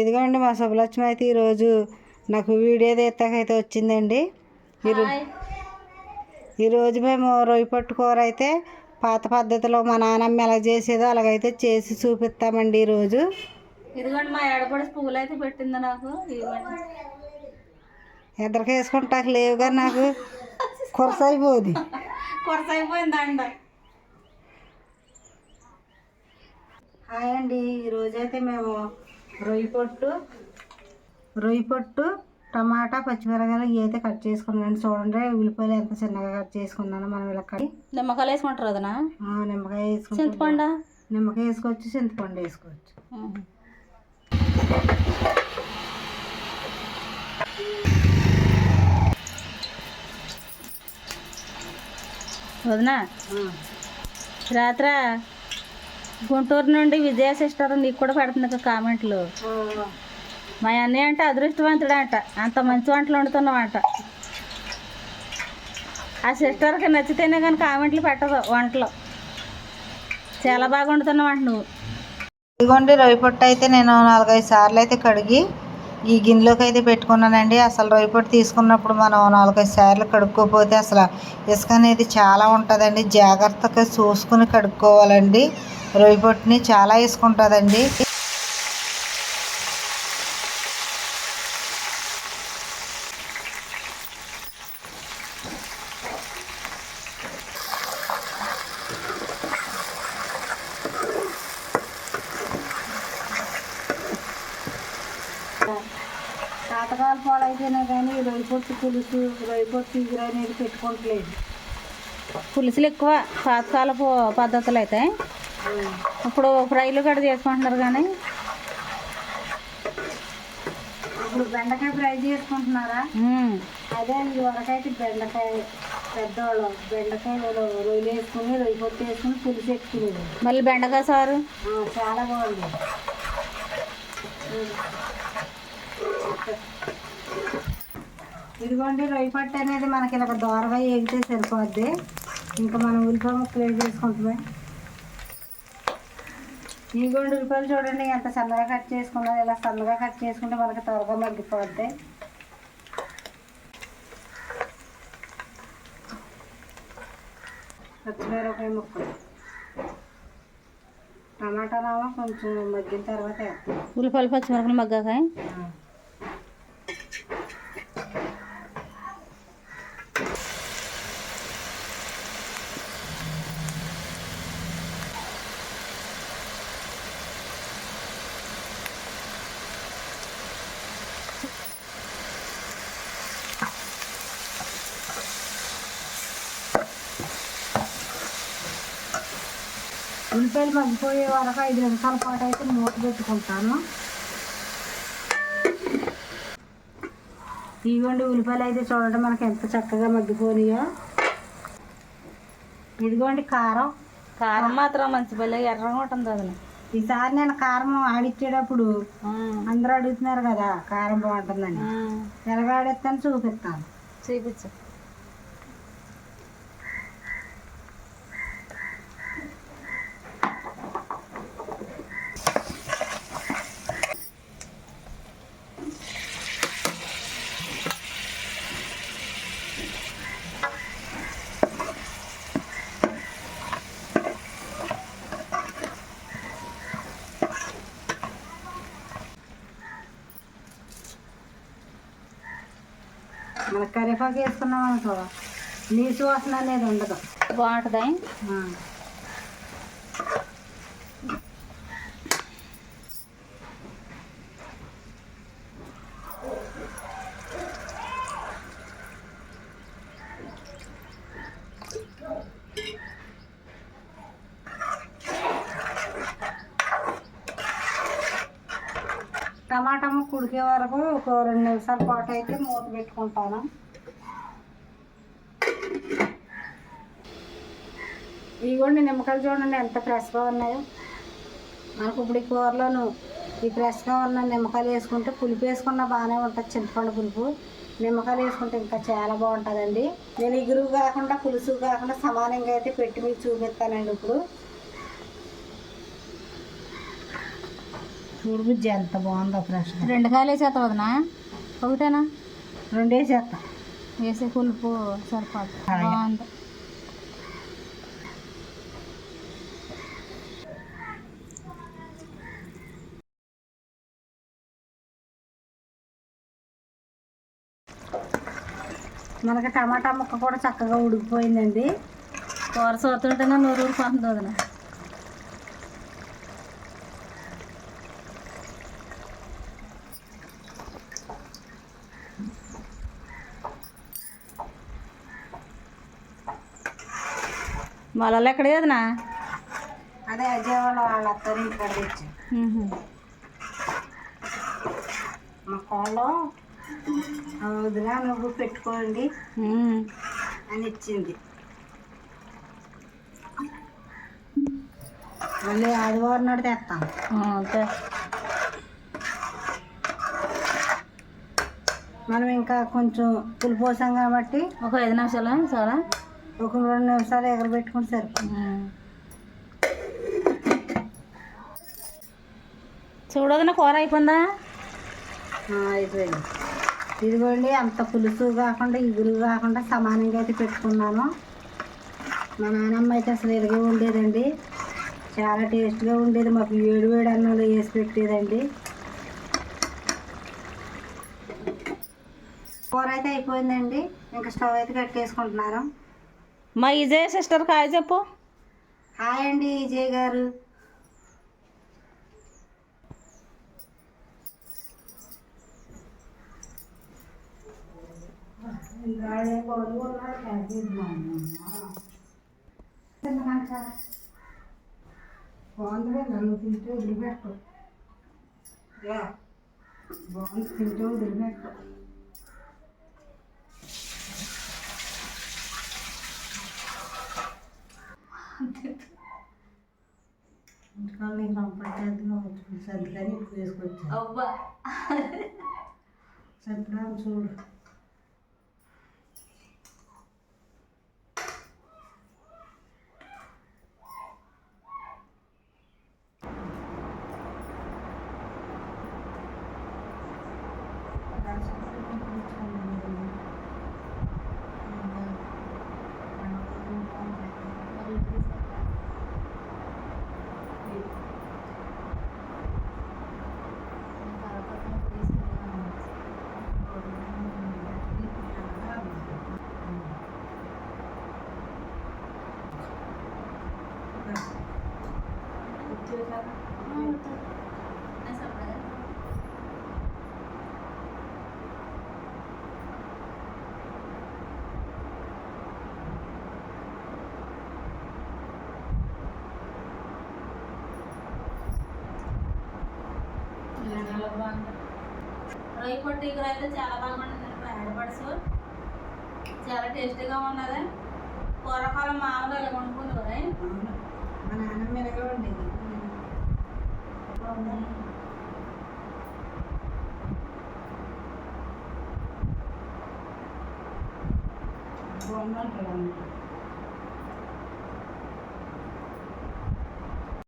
ఇదిగోండి మా శుభలక్ష్మి అయితే ఈరోజు నాకు వీడియో తీస్తాకైతే వచ్చిందండి. ఈరో ఈరోజు మేము రొయ్యి పట్టు కూర అయితే పాత పద్ధతిలో మా నాన్నమ్మ ఎలా చేసేదో అలాగైతే చేసి చూపిస్తామండి ఈరోజు. ఇదిగోండి మా ఏడపడి పువ్వులు అయితే పెట్టింది నాకు. ఇద్దరికి వేసుకుంటాక లేవుగా నాకు కురస అయిపోదు. కొరత అయిపోయింది అండ. హాయ్ అండి ఈరోజైతే మేము రొయ్యి పొట్టు రొయ్యి పొట్టు టమాటా పచ్చిమిరకాయలు ఇవి అయితే కట్ చేసుకున్నాను. చూడండి ఉల్లిపాయలు ఎంత చిన్నగా కట్ చేసుకున్నాను మనం ఇలా కడి నిమ్మకాయలు వేసుకుంటారు అదనా నిమ్మకాయ వేసుకుంటే చింతపండు? నిమ్మకాయ వేసుకోవచ్చు చింతపండు వేసుకోవచ్చు. వదినా రాత్ర? గుంటూరు నుండి విజయ సిస్టర్ నీకు కూడా పెడుతుంది కామెంట్లు. మా అన్నయ్య అంటే అదృష్టవంతుడు అంట అంత మంచి వంటలు వండుతున్నావంట. ఆ సిస్టర్కి నచ్చితేనే కానీ కామెంట్లు పెట్టదు వంటలు. చాలా బాగా వండుతున్నావు అంట నువ్వు. ఇదిగోండి రవి పొట్టు అయితే నేను నాలుగైదు సార్లు అయితే కడిగి ఈ గిన్నెలోకి అయితే పెట్టుకున్నానండి. అసలు రొయ్యి పొట్టు తీసుకున్నప్పుడు మనం నాలుగైదు సార్లు కడుక్కోపోతే అసలు ఇసుక అనేది చాలా ఉంటుందండి. జాగ్రత్తగా చూసుకుని కడుక్కోవాలండి. రొయ్యి పొట్టుని చాలా ఇసుక పాతకాల పాలు అయితేనే కానీ రొయ్యి పొట్టు పులుసు రొయ్యి పొట్టు ఇగురు అనేది పెట్టుకోవట్లేదు పులుసులు ఎక్కువ పాతకాలపు పద్ధతులు అయితే. ఇప్పుడు ఫ్రైలు కూడా చేసుకుంటున్నారు కానీ. ఇప్పుడు బెండకాయ ఫ్రై చేసుకుంటున్నారా? అదే ఇది వరకైతే బెండకాయ పెద్దవాళ్ళు బెండకాయలు రొయ్యలు వేసుకుని రొయ్యి పొట్టు వేసుకుని పులుసు ఎక్కులేదు మళ్ళీ బెండకాయ సారు? చాలా బాగుంది. ఇదిగోండి రొయ్యి పట్టు అనేది మనకి ఇలా దోరగా ఎగితే సరిపోద్ది. ఇంకా మనం ఉల్లిపాయ ముక్కలు వేసి చేసుకుంటామే ఇదిగోండి ఉల్లిపాయలు చూడండి ఎంత సన్నగా కట్ చేసుకున్నది ఇలా సన్నగా కట్ చేసుకుంటే మనకి త్వరగా మగ్గిపోద్ది. పచ్చిమిరపకాయ ముక్కలు. టమాటాలేమో కొంచెం మగ్గిన తర్వాత ఉల్లిపాయలు పచ్చిమిరపకాయలు మగ్గాక ఉల్లిపాయలు మగ్గిపోయే వరకు ఐదు నిమిషాల పాటు అయితే మూత పెట్టుకుంటాను ఇదిగోండి ఉల్లిపాయలు అయితే చూడండి మనకి ఎంత చక్కగా మగ్గిపోయినాయో. ఇదిగోండి కారం. కారం మాత్రం మంచి పిల్ల ఎర్రగా ఉంటుంది అది ఈసారి నేను కారం ఆడిచ్చేటప్పుడు అందరూ అడుగుతున్నారు కదా కారం బాగుంటుందని. ఎలాగ ఆడిస్తాను చూపిస్తాను. చూపించు. మన కరివేపాకు వేసుకున్నాం అనుకో నీసు వాసన అనేది ఉండదు. బాగుంటుంది టమాటా ముక్క ఉడికే వరకు ఒక రెండు నిమిషాల పాటు అయితే మూత పెట్టుకుంటాను. ఇదిగోండి నిమ్మకాయలు చూడండి ఎంత ఫ్రెష్గా ఉన్నాయో. మనకు ఇప్పుడు ఈ కూరలోను ఈ ఫ్రెష్గా ఉన్న నిమ్మకాయలు వేసుకుంటే పులుపు వేసుకున్నా బాగానే ఉంటుంది చింతపండు పులుపు. నిమ్మకాయలు వేసుకుంటే ఇంకా చాలా బాగుంటుందండి. నేను ఇగురు కాకుండా పులుసు కాకుండా సమానంగా అయితే పెట్టి మీకు చూపిస్తానండి ఇప్పుడు. చూడు బుజ్జి ఎంత బాగుందో ఫ్రెష్ రెండు కాయలు వేసేస్తా వదినా? ఒకటేనా? రెండే చేస్తా వేసే పులుపు అలాగే. బాగుంది. మనకి టమాటా ముక్క కూడా చక్కగా ఉడికిపోయిందండి. కూర చూస్తుంటేనే నూరు ఊరిపోతుంది వదిన. మళ్ళీ ఎక్కడ వదినా అదే అజయ్ వాళ్ళ వాళ్ళ అత్తరింటి కాడ తెచ్చాను మా కోళ్ళు వదిలా నువ్వు పెట్టుకోండి అని ఇచ్చింది. మళ్ళీ ఆదివారం నాడు తెస్తాను అంతే. మనం ఇంకా కొంచెం పులిపోసాం కాబట్టి ఒక ఐదు నిమిషాలు? చాలా? ఒక రెండు నిమిషాలు ఎగరబెట్టుకుని సరిపోతుంది. చూడదన కూర అయిపోయిందా? అయిపోయింది. ఇదిగోండి అంత పులుసు కాకుండా ఇగురు కాకుండా సమానంగా అయితే పెట్టుకున్నాను. మా నాన్నమ్మ అయితే అసలు ఇలాగే ఉండేదండి. చాలా టేస్ట్గా ఉండేది. మాకు వేడి వేడి అన్నంలో వేసి పెట్టేదండి. కూర అయితే అయిపోయిందండి. ఇంకా స్టవ్ అయితే కట్టేసుకుంటున్నాను. మా ఇజయ్ సిస్టర్ కాయ చెప్పు. హాయ్ అండి విజయ్ గారు. బాగుంది నన్ను తింటూ వదిలిపెట్టు. యా, బాగుంది తింటూ వదిలిపెట్టు. సర్దుకని వేసుకొచ్చాను అబ్బా సర్దురా చూడు. రొయ్య పొట్టి కూర అయితే చాలా బాగుంటుంది హైదరాబాద్స్ చాలా టేస్టీగా ఉన్నది. పూర్వకాలం మామూలు ఇలా వండుకునేవారు பண்ணுறாங்க